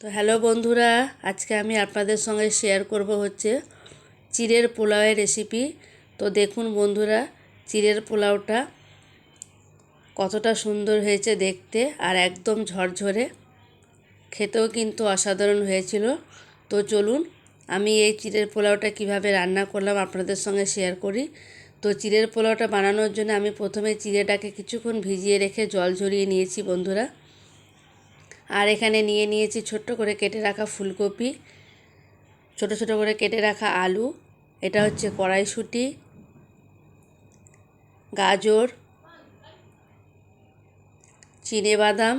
তো হ্যালো বন্ধুরা, আজকে আমি আপনাদের সঙ্গে শেয়ার করব হচ্ছে চিড়ের পোলাওয়ের রেসিপি তো দেখুন বন্ধুরা, চিড়ের পোলাওটা কতটা সুন্দর হয়েছে দেখতে আর একদম ঝরঝরে। খেতেও কিন্তু অসাধারণ হয়েছিল। তো চলুন, আমি এই চিড়ের পোলাওটা কীভাবে রান্না করলাম আপনাদের সঙ্গে শেয়ার করি। তো চিড়ের পোলাওটা বানানোর জন্য আমি প্রথমে চিড়েটাকে কিছুক্ষণ ভিজিয়ে রেখে জল ঝরিয়ে নিয়েছি বন্ধুরা। আর এখানে নিয়ে নিয়েছি ছোট্ট করে কেটে রাখা ফুলকপি, ছোট ছোট করে কেটে রাখা আলু, এটা হচ্ছে কড়াইশুঁটি, গাজর, চিনে বাদাম,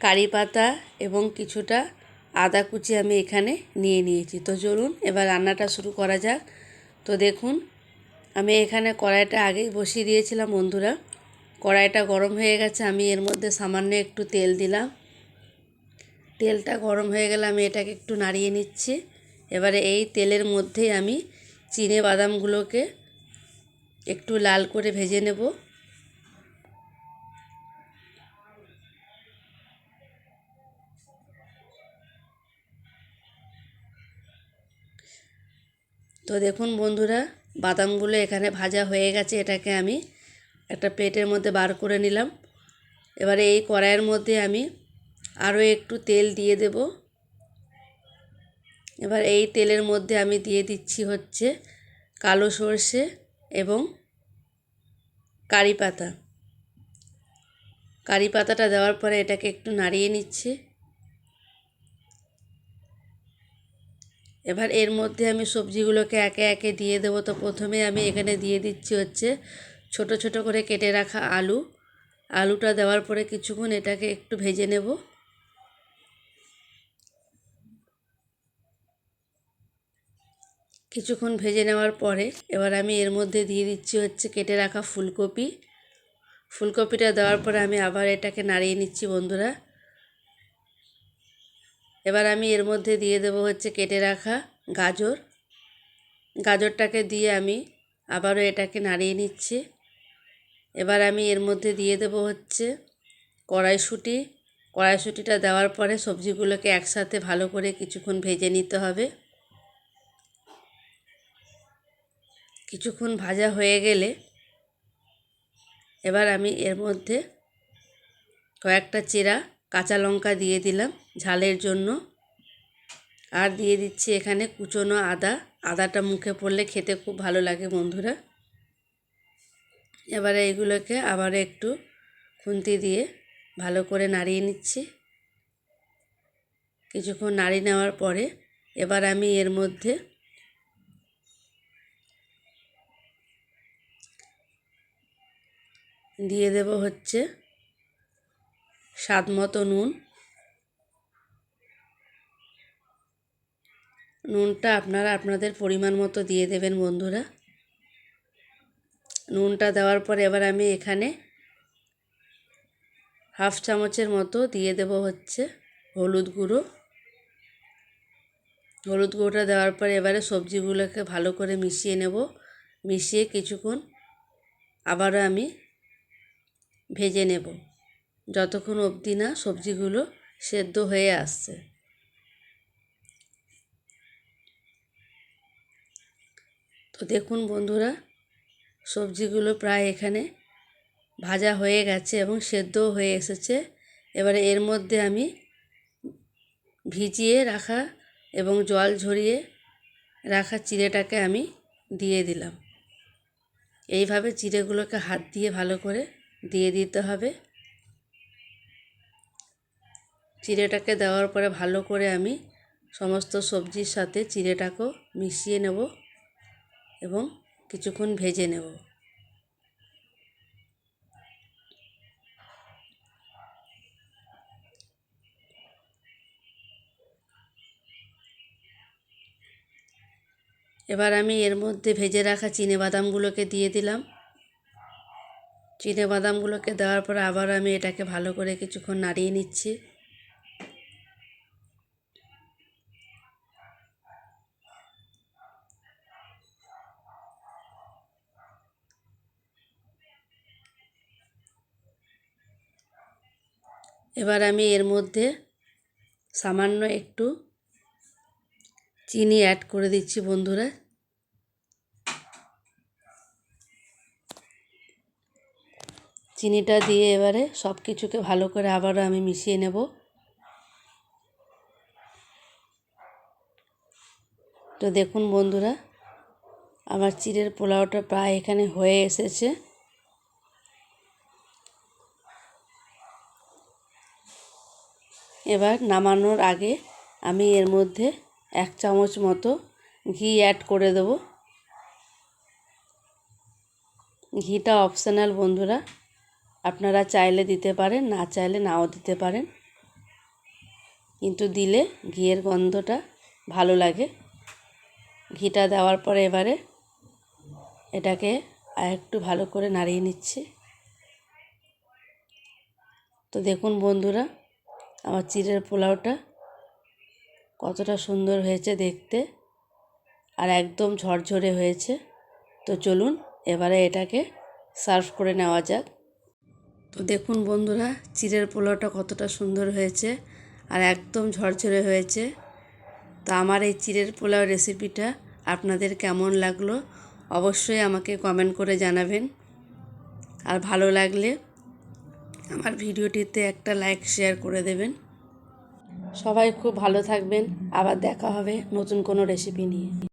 কারি পাতা এবং কিছুটা আদা কুচি আমি এখানে নিয়ে নিয়েছি। তো চলুন এবার রান্নাটা শুরু করা যাক। তো দেখুন, আমি এখানে কড়াইটা আগেই বসিয়ে দিয়েছিলাম বন্ধুরা। কড়াইটা গরম হয়ে গেছে, আমি এর মধ্যে সামান্য একটু তেল দিলাম। তেলটা গরম হয়ে গেলে আমি এটাকে একটু নাড়িয়ে নিচ্ছি। এবারে এই তেলের মধ্যেই আমি চিনে বাদামগুলোকে একটু লাল করে ভেজে নেব। তো দেখুন বন্ধুরা, বাদামগুলো এখানে ভাজা হয়ে গেছে, এটাকে আমি একটা প্লেটের মধ্যে বার করে নিলাম। এবারে এই কড়াইয়ের মধ্যে আমি আরও একটু তেল দিয়ে দেব। এবার এই তেলের মধ্যে আমি দিয়ে দিচ্ছি হচ্ছে কালো সর্ষে এবং কারি পাতা। কারি পাতাটা দেওয়ার পরে এটাকে একটু নাড়িয়ে নিচ্ছি। এবার এর মধ্যে আমি সবজিগুলোকে একে একে দিয়ে দেবো। তো প্রথমে আমি এখানে দিয়ে দিচ্ছি হচ্ছে ছোট ছোট করে কেটে রাখা আলু। আলুটা দেওয়ার পরে কিছুক্ষণ এটাকে একটু ভেজে নেব। কিছুক্ষণ ভেজে নেওয়ার পরে এবার আমি এর মধ্যে দিয়ে দিচ্ছি হচ্ছে কেটে রাখা ফুলকপি। ফুলকপিটা দেওয়ার পরে আমি আবার এটাকে নাড়িয়ে নিচ্ছি বন্ধুরা। এবার আমি এর মধ্যে দিয়ে দেব হচ্ছে কেটে রাখা গাজর। গাজরটাকে দিয়ে আমি আবারও এটাকে নাড়িয়ে নিচ্ছি। এবার আমি এর মধ্যে দিয়ে দেব হচ্ছে কড়াইশুঁটি। কড়াইশুঁটিটা দেওয়ার পরে সবজিগুলোকে একসাথে ভালো করে কিছুক্ষণ ভেজে নিতে হবে। কিছুক্ষণ ভাজা হয়ে গেলে এবার আমি এর মধ্যে কয়েকটা চেরা কাঁচা লঙ্কা দিয়ে দিলাম ঝালের জন্য। আর দিয়ে দিচ্ছি এখানে কুচনো আদা। আদাটা মুখে পড়লে খেতে খুব ভালো লাগে বন্ধুরা। এবারে এগুলোকে আবার একটু খুন্তি দিয়ে ভালো করে নাড়িয়ে নিচ্ছি। কিছুক্ষণ নাড়িয়ে নেওয়ার পরে এবার আমি এর মধ্যে দিয়ে দেব হচ্ছে স্বাদ মতো নুন। নুনটা আপনারা আপনাদের পরিমাণ মতো দিয়ে দেবেন বন্ধুরা। নুনটা দেওয়ার পর এবার আমি এখানে হাফ চামচের মতো দিয়ে দেব হচ্ছে হলুদ গুঁড়ো। হলুদ গুঁড়োটা দেওয়ার পর এবারে সবজিগুলোকে ভালো করে মিশিয়ে নেব। মিশিয়ে কিছুক্ষণ আবারও আমি ভেজে নেব। যতক্ষণ অবধি না সবজিগুলো সেদ্ধ হয়ে আসছে। তো দেখুন বন্ধুরা সবজিগুলো প্রায় এখানে ভাজা হয়ে গেছে এবং সেদ্ধও হয়ে এসেছে। এবারে এর মধ্যে আমি ভিজিয়ে রাখা এবং জল ঝরিয়ে রাখা চিড়েটাকে আমি দিয়ে দিলাম। এইভাবে চিড়েগুলোকে হাত দিয়ে ভালো করে দিয়ে দিতে হবে। চিড়েটাকে দেওয়ার পরে ভালো করে আমি সমস্ত সবজির সাথে চিড়েটাকেও মিশিয়ে নেব এবং কিছুক্ষণ ভেজে নেব। এবার আমি এর মধ্যে ভেজে রাখা চিনে বাদামগুলোকে দিয়ে দিলাম। চিনে বাদামগুলোকে দেওয়ার পর আবার আমি এটাকে ভালো করে কিছুক্ষণ নাড়িয়ে নিচ্ছি। এবার আমি এর মধ্যে সামান্য একটু চিনি অ্যাড করে দিচ্ছি বন্ধুরা। চিনিটা দিয়ে এবারে সব কিছুকে ভালো করে আবারও আমি মিশিয়ে নেব। তো দেখুন বন্ধুরা, আমার চিড়ের পোলাওটা প্রায় এখানে হয়ে এসেছে। এবার নামানোর আগে আমি এর মধ্যে এক চামচ মতো ঘি অ্যাড করে দেবো। ঘিটা অপশনাল বন্ধুরা। আপনারা চাইলে দিতে পারেন, না চাইলে নাও দিতে পারেন। কিন্তু দিলে ঘিয়ের গন্ধটা ভালো লাগে। ঘিটা দেওয়ার পরে এবারে এটাকে আর একটু ভালো করে নাড়িয়ে নিচ্ছি। তো দেখুন, বন্ধুরা আমার চিড়ের পোলাওটা কতটা সুন্দর হয়েছে দেখতে আর একদম ঝরঝরে হয়েছে। তো চলুন এবারে এটাকে সার্ভ করে নেওয়া যাক। তো দেখুন বন্ধুরা, চিড়ের পোলাওটা কতটা সুন্দর হয়েছে আর একদম ঝরঝরে হয়েছে। তো আমার এই চিড়ের পোলাও রেসিপিটা আপনাদের কেমন লাগল অবশ্যই আমাকে কমেন্ট করে জানাবেন। আর ভালো লাগলে আমার ভিডিওটিতে একটা লাইক শেয়ার করে দেবেন। সবাই খুব ভালো থাকবেন। আবার দেখা হবে নতুন কোনো রেসিপি নিয়ে।